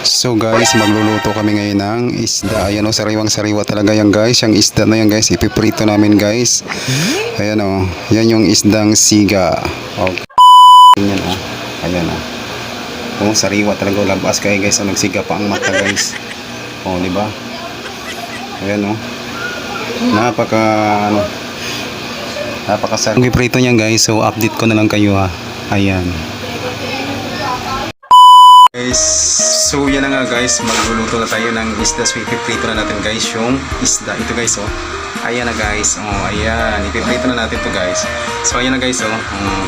So guys, magluluto kami ngayon ng isda. Ayan o, sariwang sariwa talaga yan guys. Yung isda na yan guys, ipiprito namin guys. Ayan o, yan yung isdang siga. Okay. Yan o, ayan o. Oh, sariwa talaga labas kayo guys. O, nagsiga pa ang mata guys. O, di ba? Ayan o. Napaka, ano, napaka sariwa. Ang iprito niyan guys, so update ko na lang kayo ha. Ayan. Guys, so yan na nga guys, magluluto na tayo ng isda. So ipiprito na natin guys yung isda. Ito guys oh. Ayan na guys. Oh, ayan. Ipiprito na natin to guys. So ayan na guys oh. Um,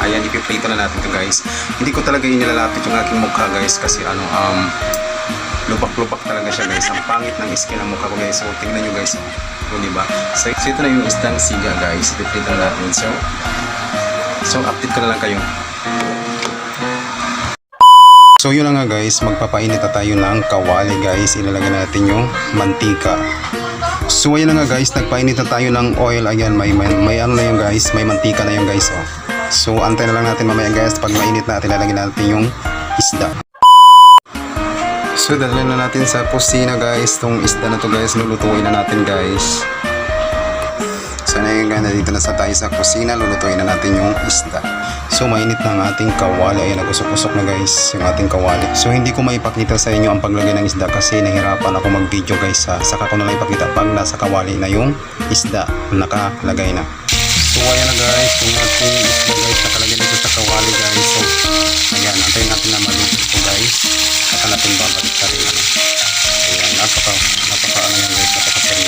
ayan, ipiprito na natin to guys. Hindi ko talaga inilalapit yung aking mukha guys kasi ano um lubak-lubak talaga siya guys. Ang pangit ng skin ng mukha ko guys. So tingnan nyo guys oh. So, diba? So, so ito na yung isdang siga guys. Ipiprito na natin. So, so update ko na lang kayo. So yun na nga guys, magpapainit na tayo ng kawali guys. Ilalagay natin yung mantika. So ayun na nga guys, nagpainit na tayo ng oil. Ayan, may, may, may ano na yung guys, may mantika na yung guys. Oh. So antay na lang natin mamaya guys, pag mainit na, ilalagay natin yung isda. So dalhin na natin sa kusina guys, tong isda na to guys, lulutuin na natin guys. So na yung ganda dito na sa tayo sa kusina, lulutuin na natin yung isda. So mainit na ang ating kawali. Ayan, nagusok-usok na guys yung ating kawali. So hindi ko maipakita sa inyo ang paglagay ng isda kasi nahirapan ako mag-video guys. Ha. Saka ko na lang ipakita pag nasa kawali na yung isda nakalagay na. So ayan na guys, yung ating isda guys nakalagay dito sa kawali guys. So ayan, antayin natin na maluto ito guys. Saka natin babalik ka rin ano. Ayan, napaka, napaka ano yan guys, napaka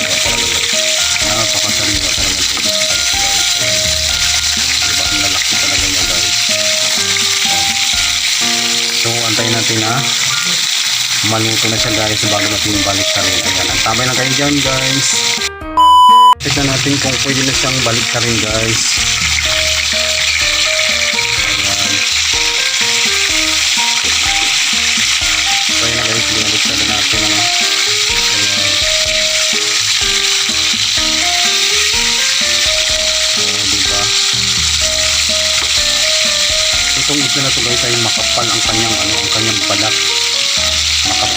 maluto na siya guys bago natin balik ka rin. Ayan, antabay lang kayo dyan guys. Tignan natin kung pwede na siyang balik ka rin guys. Ayan. So, ayan guys, binalik na natin. Ano. Ayan. So, diba? Itong isla na to guys ay makapal ang kanyang ano, ang kanyang balat.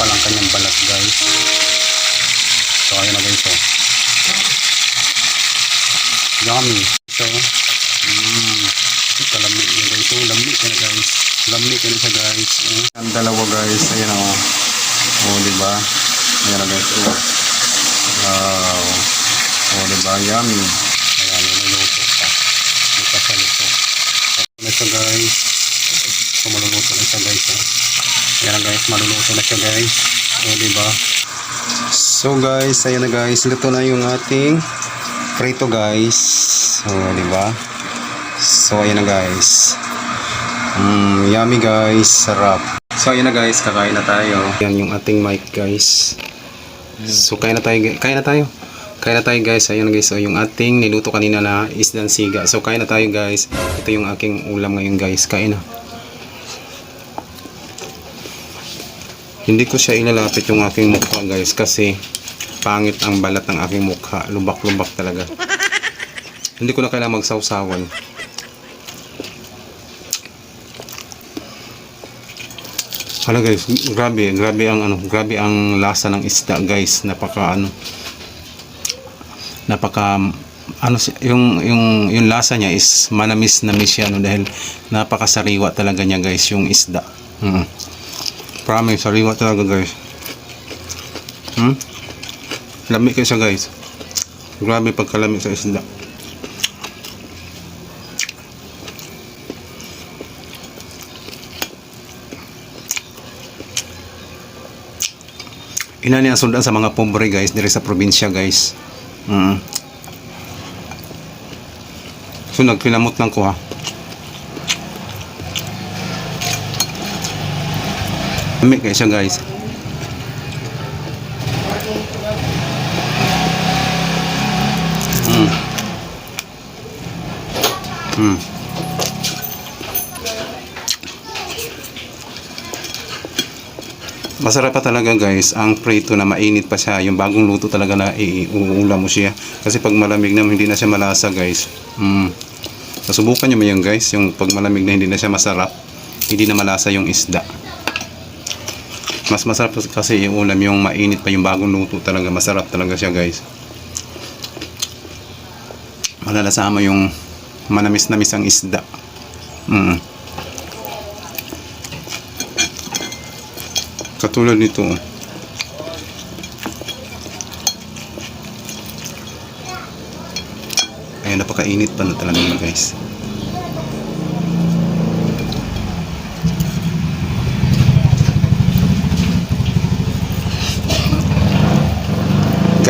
Makapal ang kanyang balat guys. So ayun na guys oh. Yummy. So, mm, ito lamig na guys. So lamig na guys. Lamig na siya guys. Eh. Ang dalawa guys. Ayan oh. Oh, di ba? Ayan na guys. Oh. Wow. Oh, di ba? Yummy. Ayan, niluluto pa. Pa siya luto. na siya guys so maluluto na siya guys oh. Yan guys. Maluluto na siya guys. So diba? So guys ayan na guys. Luto na yung ating prito guys. So diba? So ayan na guys. Mm, yummy guys. Sarap. So ayan na guys. Kakain na tayo. Yan yung ating mic guys. So kain na tayo kain na tayo. Kain na tayo guys. Ayun guys. So yung ating niluto kanina na isdang siga. So kain na tayo guys. Ito yung aking ulam ngayon guys. Kain na. Hindi ko siya ilalapit yung aking mukha guys kasi pangit ang balat ng aking mukha. Lubak-lubak talaga. Hindi ko na kailangan magsawsawan. Hala guys, grabe, grabe ang ano, grabe ang lasa ng isda guys. Napaka ano, napaka ano yung yung yung lasa niya is manamis na siya no dahil napakasariwa talaga niya guys yung isda. Mm. Promise sariwa talaga guys. Hmm? Lamig kasi guys. Grabe pagkalamig sa isda. Ina niya sundan sa mga pobre guys diri sa probinsya guys. Mm. So nagpinamot lang ko ha. Lamig kayo siya guys. Mm. Mm. Masarap pa talaga guys ang prito na mainit pa siya. Yung bagong luto talaga na iuulam mo siya. Kasi pag malamig na hindi na siya malasa guys. Mm. Nasubukan nyo mo yun guys. Yung pag malamig na hindi na siya masarap. Hindi na malasa yung isda. Mas masarap kasi yung ulam, yung mainit pa yung bagong luto talaga. Masarap talaga siya guys. Malalasama yung manamis-namis ang isda. Mm. Katulad nito. Ayun, napakainit pa na talaga guys.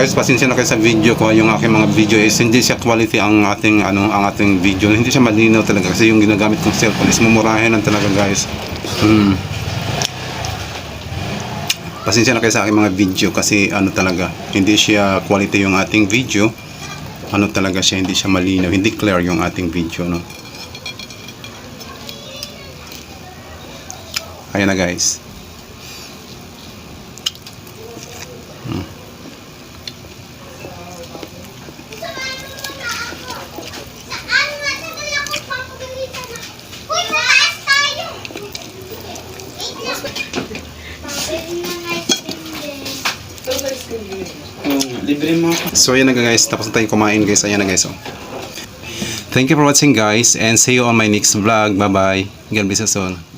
Guys, pasensya na kayo sa video ko. Yung aking mga video is hindi siya quality ang ating ano, ang ating video. Hindi siya malinaw talaga kasi yung ginagamit kong cellphone is mumurahin lang talaga, guys. Hmm. Pasensya na kayo sa aking mga video kasi ano talaga, hindi siya quality yung ating video. Ano talaga siya, hindi siya malinaw, hindi clear yung ating video, no. Ayan na, guys. Saan nga sa wala ko papagalitan na? Uy, taas tayo! Wait lang. Pabili ng ice din. libre mo. So ayan na guys, tapos na tayong kumain guys. Ayan na guys. Oh. Thank you for watching guys and see you on my next vlog. Bye bye. God bless you soon.